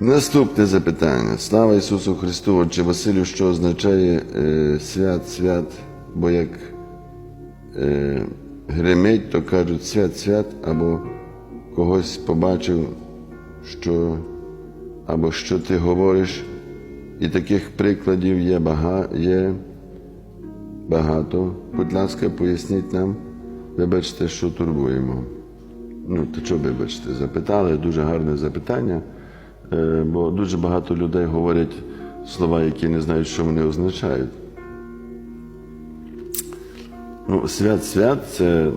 Наступне запитання. Слава Ісусу Христу, Отче Василю, що означає е, свят, свят, бо як е, гримить, то кажуть свят, свят, або когось побачив, що або що ти говориш, і таких прикладів є, бага, є багато. Будь ласка, поясніть нам, вибачте, що турбуємо. Ну, то що вибачте, запитали, дуже гарне запитання, бо дуже багато людей говорять слова, які не знають, що вони означають. Ну, свят, свят це,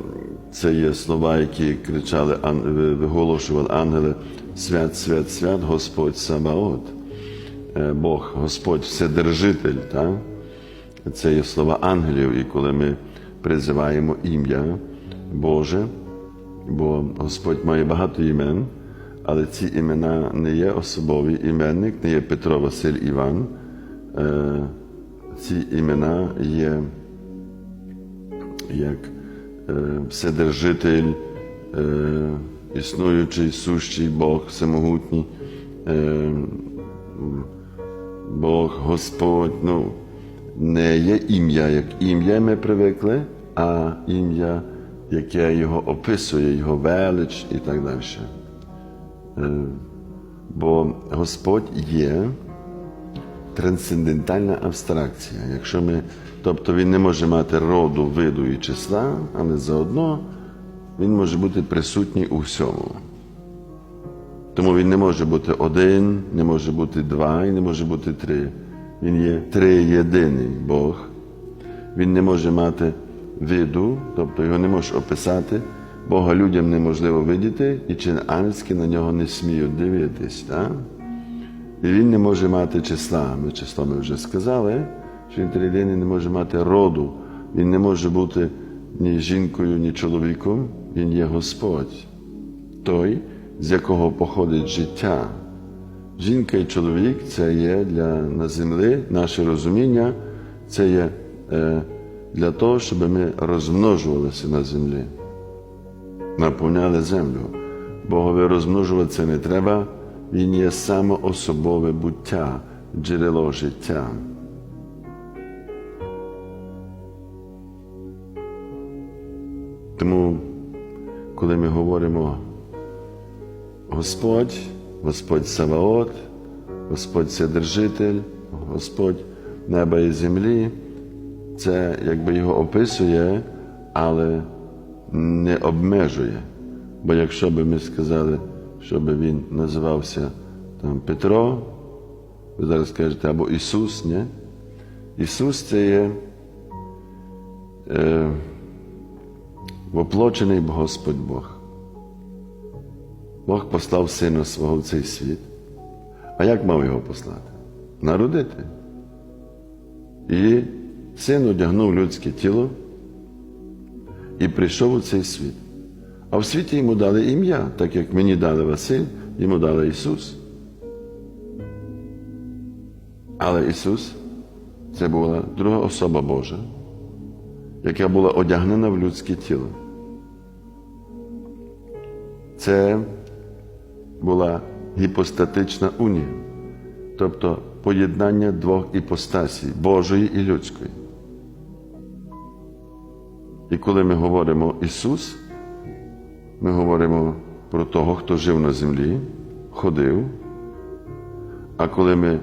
це є слова, які кричали, ви- виголошували ангели. Свят, свят, свят, Господь Сабаот. Е, Бог, Господь Вседержитель. Так? Це є слова ангелів, і коли ми призиваємо ім'я Боже, бо Господь має багато імен, але ці імена не є особовий іменник, не є Петро Василь Іван. Е, Ці імена є як е, Вседержитель, е, існуючий, сущий Бог, всемогутній, Бог, Господь. Ну, не є ім'я, як ім'я ми привикли, а ім'я, яке його описує, його велич і так далі. Е, Бо Господь є трансцендентальна абстракція. Якщо ми, тобто він не може мати роду, виду і числа, але заодно він може бути присутній у всьому. Тому він не може бути один, не може бути два і не може бути три. Він є триєдиний Бог. Він не може мати виду, тобто його не можеш описати. Бога людям неможливо видіти, і чи ангельські на нього не сміють дивитись. Так? І він не може мати числа. Ми число ми вже сказали, що він не може мати роду. Він не може бути ні жінкою, ні чоловіком. Він є Господь, той, з якого походить життя. Жінка і чоловік це є для на землі, наше розуміння, це є е, для того, щоб ми розмножувалися на землі, наповняли землю. Богові розмножуватися не треба, він є самоособове буття, джерело життя. Тому, коли ми говоримо Господь, Господь Саваот, Господь Вседержитель, Господь неба і землі, це якби його описує, але не обмежує. Бо якщо би ми сказали, щоб він називався там Петро, ви зараз скажете, або Ісус, ні? Ісус це є е, воплочений Господь Бог. Бог послав Сина свого в цей світ. А як мав його послати? Народити. І син одягнув людське тіло і прийшов у цей світ. А в світі йому дали ім'я, так як мені дали Василь, йому дали Ісус. Але Ісус це була друга особа Божа, яка була одягнена в людське тіло. Це була гіпостатична унія, тобто поєднання двох іпостасій Божої і людської. І коли ми говоримо Ісус, ми говоримо про того, хто жив на землі, ходив. А коли ми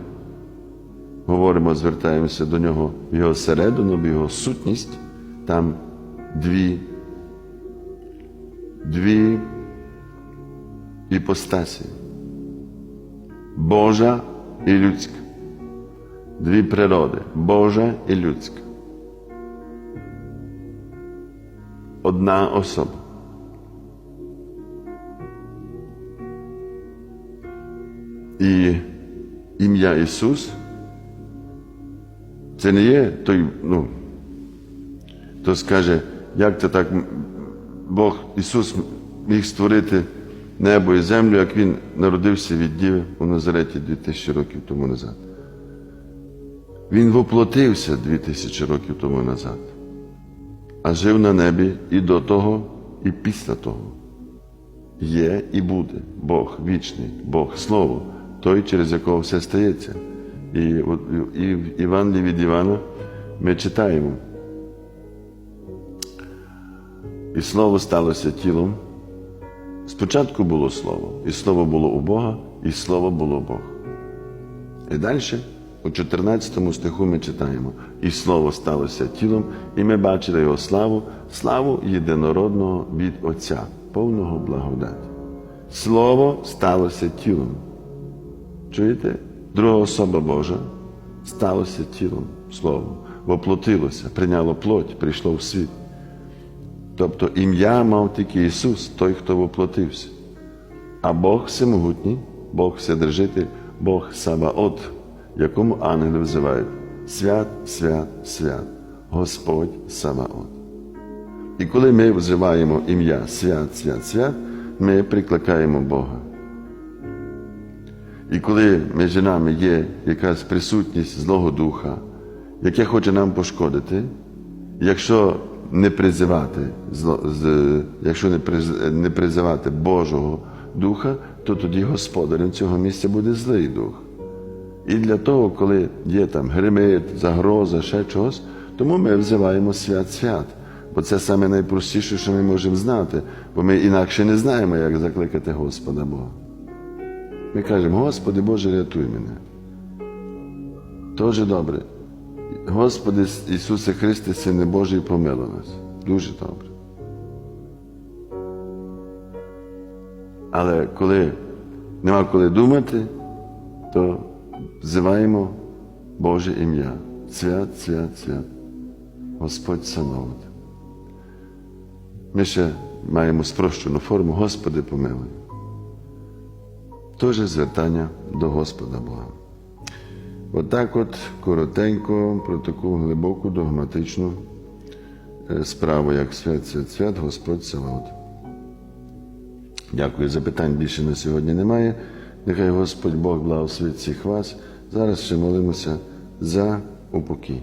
говоримо, звертаємося до нього в його середину, в його сутність, там дві, дві іпостасі. Божа і людська. Дві природи Божа і людська. Одна особа. І ім'я Ісус це не є той, ну, хто скаже, як це так Бог Ісус міг створити небо і землю, як Він народився від Діви у Назареті 2000 років тому назад. Він воплотився 2000 років тому назад, а жив на небі і до того, і після того. Є і буде Бог вічний, Бог Слово, той, через якого все стається. І, і в Івангелії від Івана ми читаємо. І слово сталося тілом. Спочатку було слово, і слово було у Бога, і слово було Бог. І далі, у 14 стиху ми читаємо: і слово сталося тілом, і ми бачили його славу, славу єдинородного від Отця, повного благодаті. Слово сталося тілом. Чуєте? Друга особа Божа сталося тілом, словом, воплотилося, прийняло плоть, прийшло в світ. Тобто ім'я мав тільки Ісус, той, хто воплотився. А Бог всемогутній, Бог Вседержитель, Бог Саваот, якому ангели взивають свят, свят, свят, Господь Саваот. І коли ми взиваємо ім'я свят, свят, свят, ми прикликаємо Бога. І коли між нами є якась присутність Злого Духа, яке хоче нам пошкодити, якщо не призивати, якщо не призивати Божого Духа, то тоді господарем цього місця буде злий дух. І для того, коли є там гримит, загроза, ще чогось, тому ми взиваємо свят-свят. Бо це саме найпростіше, що ми можемо знати, бо ми інакше не знаємо, як закликати Господа Бога. Ми кажемо, Господи Боже, рятуй мене. Дуже добре. Господи Ісусе Христе, Сине Божий, помилуй нас. Дуже добре. Але коли нема коли думати, то взиваємо Боже ім'я. Свят, свят, свят. Господь Сановод. Ми ще маємо спрощену форму Господи помилуй. Теж звертання до Господа Бога. Отак от коротенько про таку глибоку догматичну е, справу, як свят, свят, свят, Господь Саваот. Дякую. Запитань більше на сьогодні немає. Нехай Господь Бог благословить всіх вас. Зараз ще молимося за упокій.